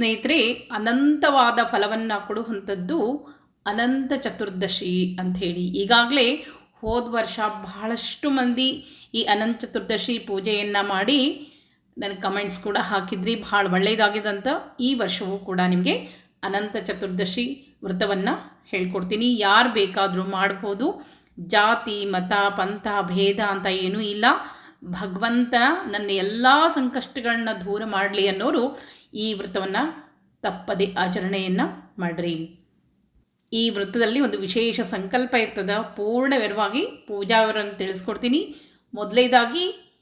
ಸ್ನೇಹಿತರೆ, ಅನಂತವಾದ ಫಲವನ್ನು ಕೊಡುವಂಥದ್ದು ಅನಂತ ಚತುರ್ದಶಿ ಅಂಥೇಳಿ ಈಗಾಗಲೇ ಹೋದ ವರ್ಷ ಬಹಳಷ್ಟು ಮಂದಿ ಈ ಅನಂತ ಚತುರ್ದಶಿ ಪೂಜೆಯನ್ನು ಮಾಡಿ ನನಗೆ ಕಮೆಂಟ್ಸ್ ಕೂಡ ಹಾಕಿದ್ರಿ. ಭಾಳ ಒಳ್ಳೆಯದಾಗಿದೆ ಅಂತ ಈ ವರ್ಷವೂ ಕೂಡ ನಿಮಗೆ ಅನಂತ ಚತುರ್ದಶಿ ವ್ರತವನ್ನು ಹೇಳ್ಕೊಡ್ತೀನಿ. ಯಾರು ಬೇಕಾದರೂ ಮಾಡ್ಬೋದು. ಜಾತಿ, ಮತ, ಪಂಥ, ಭೇದ ಅಂತ ಏನೂ ಇಲ್ಲ. ಭಗವಂತನ ನನ್ನ ಎಲ್ಲ ಸಂಕಷ್ಟಗಳನ್ನ ದೂರ ಮಾಡಲಿ ಅನ್ನೋರು ಈ ವ್ರತವನ್ನು ತಪ್ಪದೆ ಆಚರಣೆಯನ್ನು ಮಾಡಿರಿ. ಈ ವೃತ್ತದಲ್ಲಿ ಒಂದು ವಿಶೇಷ ಸಂಕಲ್ಪ ಇರ್ತದೆ. ಪೂಜಾ ಪೂಜಾವರನ್ನು ತಿಳಿಸ್ಕೊಡ್ತೀನಿ. ಮೊದಲೇದಾಗಿ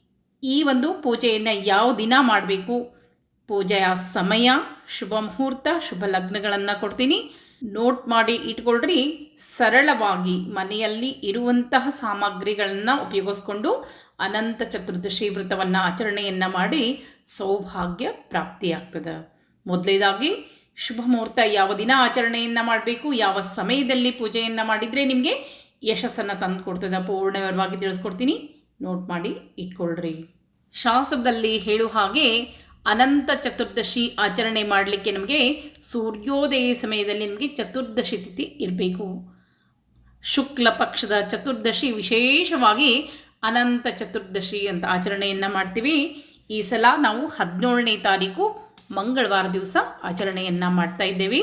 ಈ ಒಂದು ಪೂಜೆಯನ್ನು ಯಾವ ದಿನ ಮಾಡಬೇಕು? ಪೂಜೆಯ ಸಮಯ, ಶುಭ ಮುಹೂರ್ತ, ಶುಭ ಲಗ್ನಗಳನ್ನು ಕೊಡ್ತೀನಿ. ನೋಟ್ ಮಾಡಿ ಇಟ್ಕೊಳ್ರಿ. ಸರಳವಾಗಿ ಮನೆಯಲ್ಲಿ ಇರುವಂತಹ ಸಾಮಗ್ರಿಗಳನ್ನು ಉಪಯೋಗಿಸ್ಕೊಂಡು ಅನಂತ ಚತುರ್ದಶಿ ವ್ರತವನ್ನು ಆಚರಣೆಯನ್ನು ಮಾಡಿ ಸೌಭಾಗ್ಯ ಪ್ರಾಪ್ತಿಯಾಗ್ತದೆ. ಮೊದಲೇದಾಗಿ ಶುಭ ಮುಹೂರ್ತ ಯಾವ ದಿನ ಆಚರಣೆಯನ್ನು ಮಾಡಬೇಕು, ಯಾವ ಸಮಯದಲ್ಲಿ ಪೂಜೆಯನ್ನು ಮಾಡಿದರೆ ನಿಮಗೆ ಯಶಸ್ಸನ್ನು ತಂದು ಕೊಡ್ತದೆ ಪೂರ್ಣವಾಗಿ ತಿಳಿಸ್ಕೊಡ್ತೀನಿ. ನೋಟ್ ಮಾಡಿ ಇಟ್ಕೊಳ್ರಿ. ಶಾಸ್ತ್ರದಲ್ಲಿ ಹೇಳುವ ಹಾಗೆ ಅನಂತ ಚತುರ್ದಶಿ ಆಚರಣೆ ಮಾಡಲಿಕ್ಕೆ ನಮಗೆ ಸೂರ್ಯೋದಯ ಸಮಯದಲ್ಲಿ ನಮಗೆ ಚತುರ್ದಶಿ ತಿಥಿ ಇರಬೇಕು. ಶುಕ್ಲ ಪಕ್ಷದ ಚತುರ್ದಶಿ ವಿಶೇಷವಾಗಿ ಅನಂತ ಚತುರ್ದಶಿ ಅಂತ ಆಚರಣೆಯನ್ನು ಮಾಡ್ತೀವಿ. ಈ ಸಲ ನಾವು ಹದಿನೇಳನೇ ತಾರೀಕು ಮಂಗಳವಾರ ದಿವಸ ಆಚರಣೆಯನ್ನು ಮಾಡ್ತಾ ಇದ್ದೇವೆ.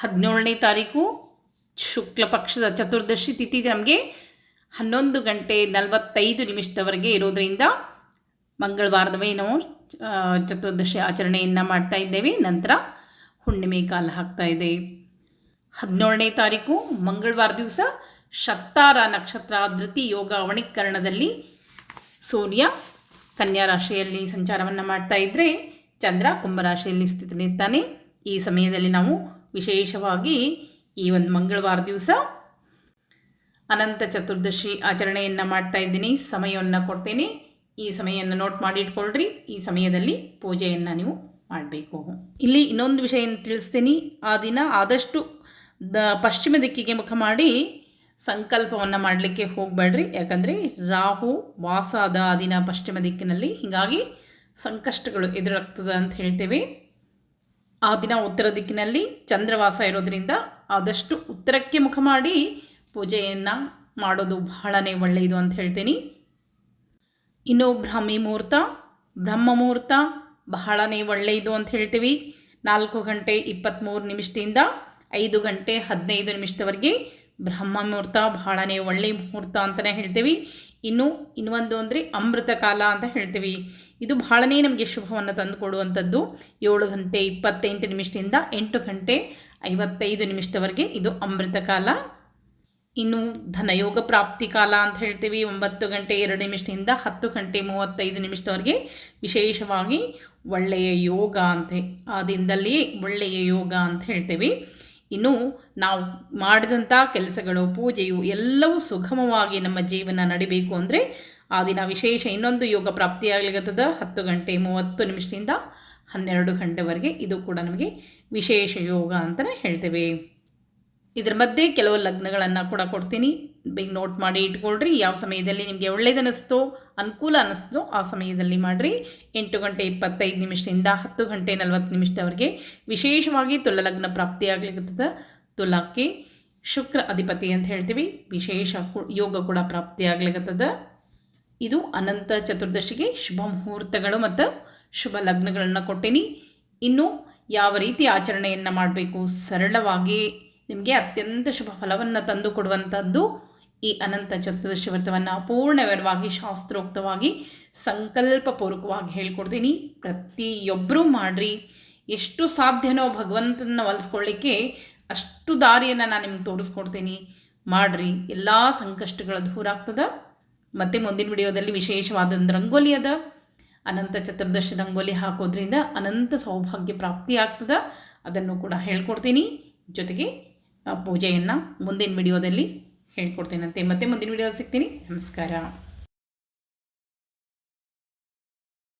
ಹದಿನೇಳನೇ ತಾರೀಕು ಶುಕ್ಲ ಪಕ್ಷದ ಚತುರ್ದಶಿ ತಿಥಿ ನಮಗೆ ಹನ್ನೊಂದು ಗಂಟೆ ನಲವತ್ತೈದು ನಿಮಿಷದವರೆಗೆ ಇರೋದರಿಂದ ಮಂಗಳವಾರದವೇ ನಾವು ಚತುರ್ದಶಿ ಆಚರಣೆಯನ್ನು ಮಾಡ್ತಾ ಇದ್ದೇವೆ. ನಂತರ ಹುಣ್ಣಿಮೆ ಕಾಲ ಹಾಕ್ತಾ ಇದೆ. ಹದಿನೇಳನೇ ತಾರೀಕು ಮಂಗಳವಾರ ದಿವಸ ಶತ್ತಾರ ನಕ್ಷತ್ರ ಧೃತಿ ಯೋಗ ವಣಿಕರಣದಲ್ಲಿ ಸೂರ್ಯ ಕನ್ಯಾ ರಾಶಿಯಲ್ಲಿ ಸಂಚಾರವನ್ನು ಮಾಡ್ತಾ ಇದ್ದರೆ ಚಂದ್ರ ಕುಂಭರಾಶಿಯಲ್ಲಿ ಸ್ಥಿತನಿರ್ತಾನೆ. ಈ ಸಮಯದಲ್ಲಿ ನಾವು ವಿಶೇಷವಾಗಿ ಈ ಒಂದು ಮಂಗಳವಾರ ದಿವಸ ಅನಂತ ಚತುರ್ದಶಿ ಆಚರಣೆಯನ್ನು ಮಾಡ್ತಾ ಇದ್ದೀನಿ. ಸಮಯವನ್ನು ಕೊಡ್ತೇನೆ. ಈ ಸಮಯವನ್ನು ನೋಟ್ ಮಾಡಿ ಇಟ್ಕೊಳ್ರಿ. ಈ ಸಮಯದಲ್ಲಿ ಪೂಜೆಯನ್ನು ನೀವು ಮಾಡಬೇಕು. ಇಲ್ಲಿ ಇನ್ನೊಂದು ವಿಷಯ ತಿಳಿಸ್ತೀನಿ. ಆ ದಿನ ಆದಷ್ಟು ದ ಪಶ್ಚಿಮ ದಿಕ್ಕಿಗೆ ಮುಖ ಮಾಡಿ ಸಂಕಲ್ಪವನ್ನು ಮಾಡಲಿಕ್ಕೆ ಹೋಗಬೇಡ್ರಿ. ಯಾಕಂದರೆ ರಾಹು ವಾಸಾದ ದಿನ ಪಶ್ಚಿಮ ದಿಕ್ಕಿನಲ್ಲಿ ಹೀಗಾಗಿ ಸಂಕಷ್ಟಗಳು ಎದುರಾಗ್ತದೆ ಅಂತ ಹೇಳ್ತೇವೆ. ಆ ದಿನ ಉತ್ತರ ದಿಕ್ಕಿನಲ್ಲಿ ಚಂದ್ರವಾಸ ಇರೋದರಿಂದ ಆದಷ್ಟು ಉತ್ತರಕ್ಕೆ ಮುಖ ಮಾಡಿ ಪೂಜೆಯನ್ನು ಮಾಡೋದು ಬಹಳನೇ ಒಳ್ಳೆಯದು ಅಂತ ಹೇಳ್ತೀನಿ. ಇನ್ನು ಬ್ರಾಹ್ಮಿ ಮುಹೂರ್ತ, ಬ್ರಹ್ಮ ಮುಹೂರ್ತ ಬಹಳನೇ ಒಳ್ಳೆಯದು ಅಂತ ಹೇಳ್ತೀವಿ. ನಾಲ್ಕು ಗಂಟೆ ಇಪ್ಪತ್ತ್ಮೂರು ನಿಮಿಷದಿಂದ ಐದು ಗಂಟೆ ಹದಿನೈದು ನಿಮಿಷದವರೆಗೆ ಬ್ರಹ್ಮ ಮುಹೂರ್ತ ಬಹಳನೇ ಒಳ್ಳೆಯ ಮುಹೂರ್ತ ಅಂತಲೇ ಹೇಳ್ತೀವಿ. ಇನ್ನು, ಇನ್ನೊಂದು ಅಂದರೆ ಅಮೃತ ಕಾಲ ಅಂತ ಹೇಳ್ತೀವಿ. ಇದು ಬಹಳನೇ ನಮಗೆ ಶುಭವನ್ನು ತಂದುಕೊಡುವಂಥದ್ದು. ಏಳು ಗಂಟೆ ಇಪ್ಪತ್ತೆಂಟು ನಿಮಿಷದಿಂದ ಎಂಟು ಗಂಟೆ ಐವತ್ತೈದು ನಿಮಿಷದವರೆಗೆ ಇದು ಅಮೃತ ಕಾಲ. ಇನ್ನು, ಧನಯೋಗ ಪ್ರಾಪ್ತಿ ಕಾಲ ಅಂತ ಹೇಳ್ತೀವಿ. ಒಂಬತ್ತು ಗಂಟೆ ಎರಡು ನಿಮಿಷದಿಂದ ಹತ್ತು ಗಂಟೆ ಮೂವತ್ತೈದು ನಿಮಿಷದವರೆಗೆ ವಿಶೇಷವಾಗಿ ಒಳ್ಳೆಯ ಯೋಗ ಅಂತೆ. ಆ ದಿನದಲ್ಲಿ ಒಳ್ಳೆಯ ಯೋಗ ಅಂತ ಹೇಳ್ತೇವೆ. ಇನ್ನು ನಾವು ಮಾಡಿದಂಥ ಕೆಲಸಗಳು, ಪೂಜೆಯು ಎಲ್ಲವೂ ಸುಗಮವಾಗಿ ನಮ್ಮ ಜೀವನ ನಡಿಬೇಕು ಅಂದರೆ ಆ ದಿನ ವಿಶೇಷ ಇನ್ನೊಂದು ಯೋಗ ಪ್ರಾಪ್ತಿಯಾಗಲಿಗತ್ತದ ಹತ್ತು ಗಂಟೆ ಮೂವತ್ತು ನಿಮಿಷದಿಂದ ಹನ್ನೆರಡು ಗಂಟೆವರೆಗೆ. ಇದು ಕೂಡ ನಮಗೆ ವಿಶೇಷ ಯೋಗ ಅಂತಲೇ ಹೇಳ್ತೇವೆ. ಇದರ ಮಧ್ಯೆ ಕೆಲವು ಲಗ್ನಗಳನ್ನು ಕೂಡ ಕೊಡ್ತೀನಿ. ಬೇಗ ನೋಟ್ ಮಾಡಿ ಇಟ್ಕೊಳ್ರಿ. ಯಾವ ಸಮಯದಲ್ಲಿ ನಿಮಗೆ ಒಳ್ಳೇದನ್ನಿಸ್ತೋ, ಅನುಕೂಲ ಅನ್ನಿಸ್ತೋ ಆ ಸಮಯದಲ್ಲಿ ಮಾಡಿರಿ. ಎಂಟು ಗಂಟೆ ಇಪ್ಪತ್ತೈದು ನಿಮಿಷದಿಂದ ಹತ್ತು ಗಂಟೆ ನಲವತ್ತು ನಿಮಿಷದವರೆಗೆ ವಿಶೇಷವಾಗಿ ತುಲಲಗ್ನ ಲಗ್ನ ಪ್ರಾಪ್ತಿಯಾಗ್ಲಿಕ್ಕತ್ತದ ತುಲಾಕ್ಕೆ ಶುಕ್ರ ಅಧಿಪತಿ ಅಂತ ಹೇಳ್ತೀವಿ. ವಿಶೇಷ ಯೋಗ ಕೂಡ ಪ್ರಾಪ್ತಿಯಾಗ್ಲಿಕ್ಕತ್ತದ ಇದು ಅನಂತ ಚತುರ್ದಶಿಗೆ ಶುಭ ಮುಹೂರ್ತಗಳು ಮತ್ತು ಶುಭ ಲಗ್ನಗಳನ್ನು ಕೊಟ್ಟೀನಿ. ಇನ್ನು ಯಾವ ರೀತಿ ಆಚರಣೆಯನ್ನು ಮಾಡಬೇಕು, ಸರಳವಾಗಿ ನಿಮಗೆ ಅತ್ಯಂತ ಶುಭ ಫಲವನ್ನು ತಂದು ಕೊಡುವಂಥದ್ದು ಈ ಅನಂತ ಚತುರ್ದಶಿ ವ್ರತವನ್ನು ವಿವರವಾಗಿ ಶಾಸ್ತ್ರೋಕ್ತವಾಗಿ ಸಂಕಲ್ಪಪೂರ್ವಕವಾಗಿ ಹೇಳ್ಕೊಡ್ತೀನಿ. ಪ್ರತಿಯೊಬ್ಬರೂ ಮಾಡಿರಿ. ಎಷ್ಟು ಸಾಧ್ಯನೋ ಭಗವಂತನ ಒಲಿಸ್ಕೊಳ್ಳಿಕ್ಕೆ ಅಷ್ಟು ದಾರಿಯನ್ನು ನಾನು ನಿಮ್ಗೆ ತೋರಿಸ್ಕೊಡ್ತೀನಿ. ಮಾಡಿರಿ. ಎಲ್ಲ ಸಂಕಷ್ಟಗಳ ದೂರ ಆಗ್ತದೆ. ಮತ್ತು ಮುಂದಿನ ವಿಡಿಯೋದಲ್ಲಿ ವಿಶೇಷವಾದೊಂದು ರಂಗೋಲಿ ಅದ. ಅನಂತ ಚತುರ್ದಶಿ ರಂಗೋಲಿ ಹಾಕೋದ್ರಿಂದ ಅನಂತ ಸೌಭಾಗ್ಯ ಪ್ರಾಪ್ತಿ ಆಗ್ತದೆ. ಅದನ್ನು ಕೂಡ ಹೇಳ್ಕೊಡ್ತೀನಿ. ಜೊತೆಗೆ ಪೂಜೆಯನ್ನು ಮುಂದಿನ ವಿಡಿಯೋದಲ್ಲಿ ಹೇಳ್ಕೊಡ್ತೇನಂತೆ ಮತ್ತೆ ಮುಂದಿನ ವಿಡಿಯೋ ಸಿಗ್ತೀನಿ. ನಮಸ್ಕಾರ.